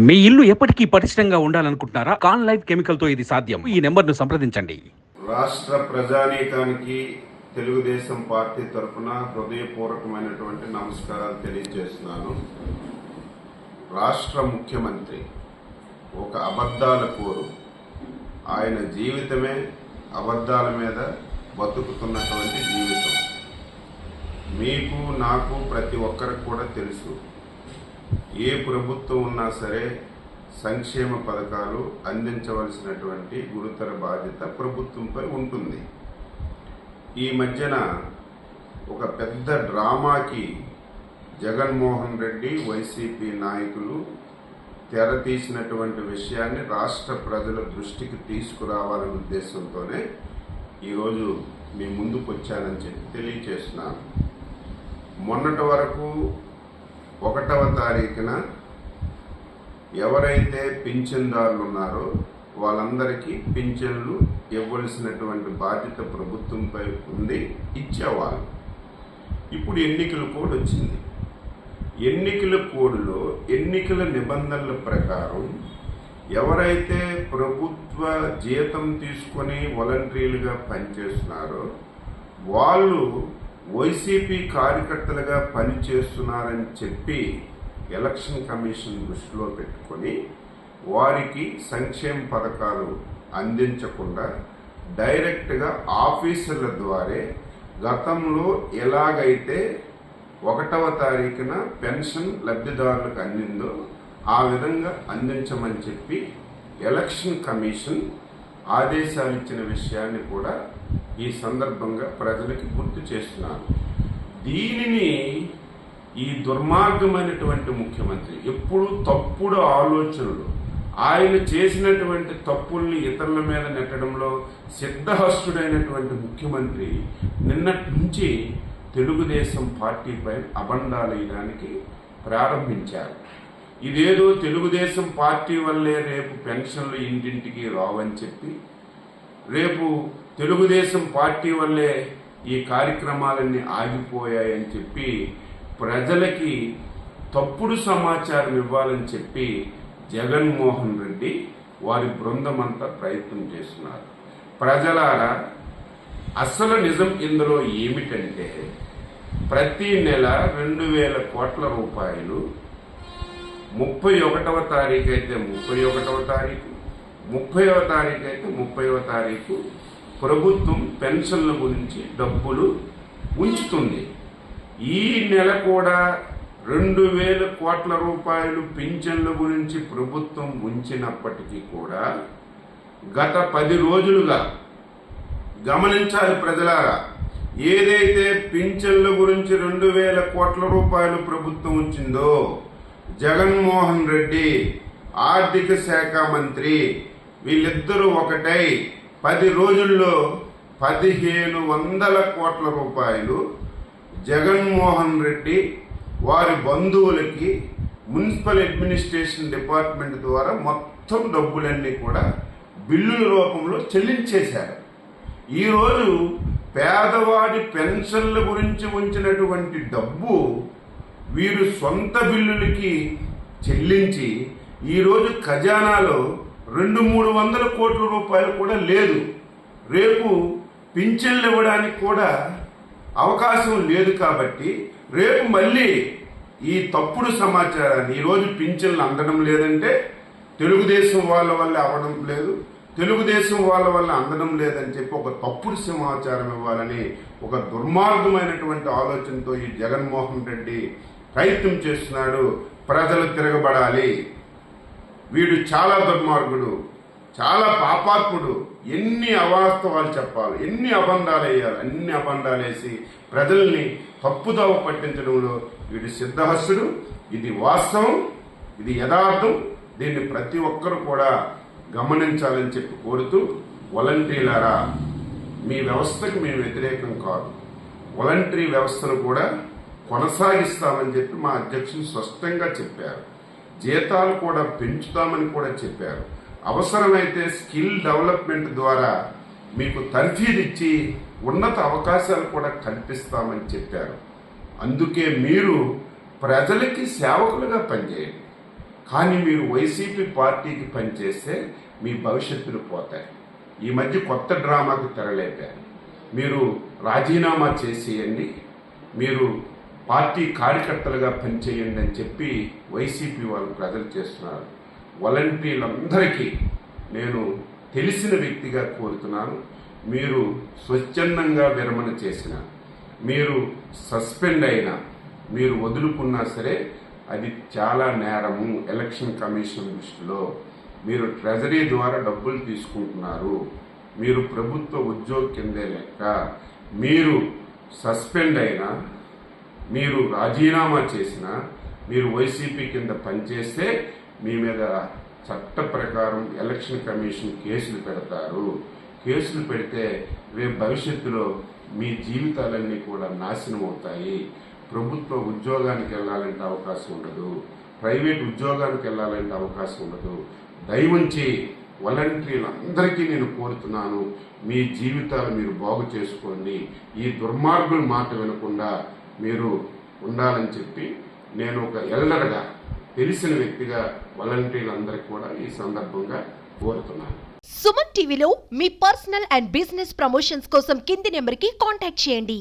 మీ ఇల్లు ఎప్పటికీ పటిష్టంగా ఉండాలనుకుంటున్నారా? కాన్ లైఫ్ కెమికల్తో ఇది సాధ్యం. ఈ నెంబర్ను సంప్రదించండి. రాష్ట్ర ప్రజానీకానికి తెలుగుదేశం పార్టీ తరఫున హృదయపూర్వకమైనటువంటి నమస్కారాలు తెలియజేస్తున్నాను. రాష్ట్ర ముఖ్యమంత్రి ఒక అబద్ధాల కోరు. ఆయన జీవితమే అబద్ధాల మీద బతుకుతున్నటువంటి జీవితం. మీకు నాకు ప్రతి ఒక్కరికి కూడా తెలుసు. ఏ ప్రభుత్వం ఉన్నా సరే సంక్షేమ పథకాలు అందించవలసినటువంటి గురుతర బాధ్యత ప్రభుత్వంపై ఉంటుంది. ఈ మధ్యన ఒక పెద్ద డ్రామాకి జగన్మోహన్ రెడ్డి వైసీపీ నాయకులు తెర తీసినటువంటి విషయాన్ని రాష్ట్ర ప్రజల దృష్టికి తీసుకురావాలనే ఉద్దేశంతోనే ఈరోజు మీ ముందుకు వచ్చానని చెప్పి తెలియచేస్తున్నాను. మొన్నటి వరకు ఒకటవ తారీఖున ఎవరైతే పింఛన్దారులు ఉన్నారో వాళ్ళందరికీ పింఛన్లు ఇవ్వవలసినటువంటి బాధ్యత ప్రభుత్వంపై ఉంది ఇచ్చేవాళ్ళు. ఇప్పుడు ఎన్నికల కోడ్ వచ్చింది. ఎన్నికల కోడ్లో ఎన్నికల నిబంధనల ప్రకారం ఎవరైతే ప్రభుత్వ జీతం తీసుకొని వాలంటీర్లుగా పనిచేస్తున్నారో వాళ్ళు వైసీపీ కార్యకర్తలుగా పనిచేస్తున్నారని చెప్పి ఎలక్షన్ కమిషన్ దృష్టిలో పెట్టుకొని వారికి సంక్షేమ పథకాలు అందించకుండా డైరెక్ట్గా ఆఫీసర్ల ద్వారే గతంలో ఎలాగైతే ఒకటవ తారీఖున పెన్షన్ లబ్ధిదారులకు అందిందో ఆ విధంగా అందించమని చెప్పి ఎలక్షన్ కమిషన్ ఆదేశాలు ఇచ్చిన విషయాన్ని కూడా ఈ సందర్భంగా ప్రజలకి గుర్తు చేస్తున్నాను. దీనిని ఈ దుర్మార్గమైనటువంటి ముఖ్యమంత్రి ఎప్పుడు తప్పుడు ఆలోచనలు ఆయన చేసినటువంటి తప్పుల్ని ఇతరుల మీద నెట్టడంలో సిద్ధహస్తుడైనటువంటి ముఖ్యమంత్రి నిన్నటి నుంచి తెలుగుదేశం పార్టీపై అబండాలేయడానికి ప్రారంభించారు. ఇదేదో తెలుగుదేశం పార్టీ వల్లే రేపు పెన్షన్లు ఇంటింటికి రావని చెప్పి రేపు తెలుగుదేశం పార్టీ వల్లే ఈ కార్యక్రమాలన్నీ ఆగిపోయాయని చెప్పి ప్రజలకి తప్పుడు సమాచారం ఇవ్వాలని చెప్పి జగన్మోహన్ రెడ్డి వారి బృందం అంతా ప్రయత్నం చేస్తున్నారు. ప్రజలారా అసలు నిజం ఇందులో ఏమిటంటే ప్రతి నెల రెండు వేల కోట్ల రూపాయలు ముప్పై ఒకటవ తారీఖు అయితే ముప్పై ఒకటవ తారీఖు ముప్పైవ తారీఖు అయితే ముప్పైవ తారీఖు ప్రభుత్వం పెన్షన్ల గురించి డబ్బులు ఉంచుతుంది. ఈ నెల కూడా రెండు వేల కోట్ల రూపాయలు పింఛన్ల గురించి ప్రభుత్వం ఉంచినప్పటికీ కూడా గత పది రోజులుగా గమనించాలి ప్రజలారా ఏదైతే పింఛన్ల గురించి రెండు వేల కోట్ల రూపాయలు ప్రభుత్వం ఉంచిందో జగన్మోహన్ రెడ్డి ఆర్థిక శాఖ మంత్రి వీళ్ళిద్దరూ ఒకటై పది రోజుల్లో పదిహేను వందల కోట్ల రూపాయలు జగన్మోహన్ రెడ్డి వారి బంధువులకి మున్సిపల్ అడ్మినిస్ట్రేషన్ డిపార్ట్మెంట్ ద్వారా మొత్తం డబ్బులన్నీ కూడా బిల్లుల రూపంలో చెల్లించేశారు. ఈరోజు పేదవాడి పెన్షన్ల గురించి ఉంచినటువంటి డబ్బు వీరు సొంత బిల్లులకి చెల్లించి ఈరోజు ఖజానాలో రెండు మూడు వందల కోట్ల రూపాయలు కూడా లేదు. రేపు పింఛన్లు ఇవ్వడానికి కూడా అవకాశం లేదు కాబట్టి రేపు మళ్ళీ ఈ తప్పుడు సమాచారాన్ని ఈరోజు పింఛన్లు అందడం లేదంటే తెలుగుదేశం వాళ్ళ వల్ల అవ్వడం లేదు తెలుగుదేశం వాళ్ళ వల్ల అందడం లేదని చెప్పి ఒక తప్పుడు సమాచారం ఇవ్వాలని ఒక దుర్మార్గమైనటువంటి ఆలోచనతో ఈ జగన్మోహన్ రెడ్డి ప్రయత్నం చేస్తున్నాడు. ప్రజలు తిరగబడాలి. వీడు చాలా దుర్మార్గుడు చాలా పాపాత్ముడు. ఎన్ని అవాస్తవాలు చెప్పాలి ఎన్ని అబంధాలు వేయాలి అన్ని అబంధాలు వేసి ప్రజల్ని తప్పుదోవ పట్టించడంలో వీడు సిద్ధహస్తుడు. ఇది వాస్తవం ఇది యథార్థం. దీన్ని ప్రతి ఒక్కరు కూడా గమనించాలని చెప్పి కోరుతూ వాలంటీర్లారా మీ వ్యవస్థకు మేము వ్యతిరేకం కాదు. వాలంటరీ వ్యవస్థను కూడా కొనసాగిస్తామని చెప్పి మా అధ్యక్షులు స్పష్టంగా చెప్పారు. జీతాలు కూడా పెంచుతామని కూడా చెప్పారు. అవసరమైతే స్కిల్ డెవలప్మెంట్ ద్వారా మీకు తర్ఫీదిచ్చి ఉన్నత అవకాశాలు కూడా కల్పిస్తామని చెప్పారు. అందుకే మీరు ప్రజలకి సేవకులుగా పనిచేయండి. కానీ మీరు వైసీపీ పార్టీకి పనిచేస్తే మీ భవిష్యత్తులు పోతాయి. ఈ మధ్య కొత్త డ్రామాకు తెరలేపారు. మీరు రాజీనామా చేసేయండి. మీరు పార్టీ కార్యకర్తలుగా పనిచేయండి అని చెప్పి వైసీపీ వాళ్ళు ప్రజలు చేస్తున్నారు. వాలంటీర్లందరికీ నేను తెలిసిన వ్యక్తిగా కోరుతున్నాను. మీరు స్వచ్ఛందంగా విరమణ చేసిన మీరు సస్పెండ్ అయినా మీరు వదులుకున్నా సరే అది చాలా నేరము. ఎలక్షన్ కమిషన్ దృష్టిలో మీరు ట్రెజరీ ద్వారా డబ్బులు తీసుకుంటున్నారు. మీరు ప్రభుత్వ ఉద్యోగ కిందే లెక్క. మీరు సస్పెండ్ అయినా మీరు రాజీనామా చేసినా మీరు వైసీపీ కింద పనిచేస్తే మీ మీద చట్ట ప్రకారం ఎలక్షన్ కమిషన్ కేసులు పెడతారు. కేసులు పెడితే రేపు భవిష్యత్తులో మీ జీవితాలన్నీ కూడా నాశనం అవుతాయి. ప్రభుత్వ ఉద్యోగానికి వెళ్ళాలంటే అవకాశం ఉండదు. ప్రైవేట్ ఉద్యోగానికి వెళ్ళాలంటే అవకాశం ఉండదు. దయవుంచి వాలంటీర్లందరికీ నేను కోరుతున్నాను మీ జీవితాలు మీరు బాగు చేసుకోండి. ఈ దుర్మార్గుల మాట వినకుండా మీరు ఉండాలని చెప్పి నేను ఒక ఎల్డర్గా తెలిసిన వ్యక్తిగా వాలంటీర్లందరికీ కూడా ఈ సందర్భంగా కోరుతున్నాను. సుమన్ టీవీలో మీ పర్సనల్ అండ్ బిజినెస్ ప్రమోషన్స్ కోసం కింది నెంబర్కి కాంటాక్ట్ చేయండి.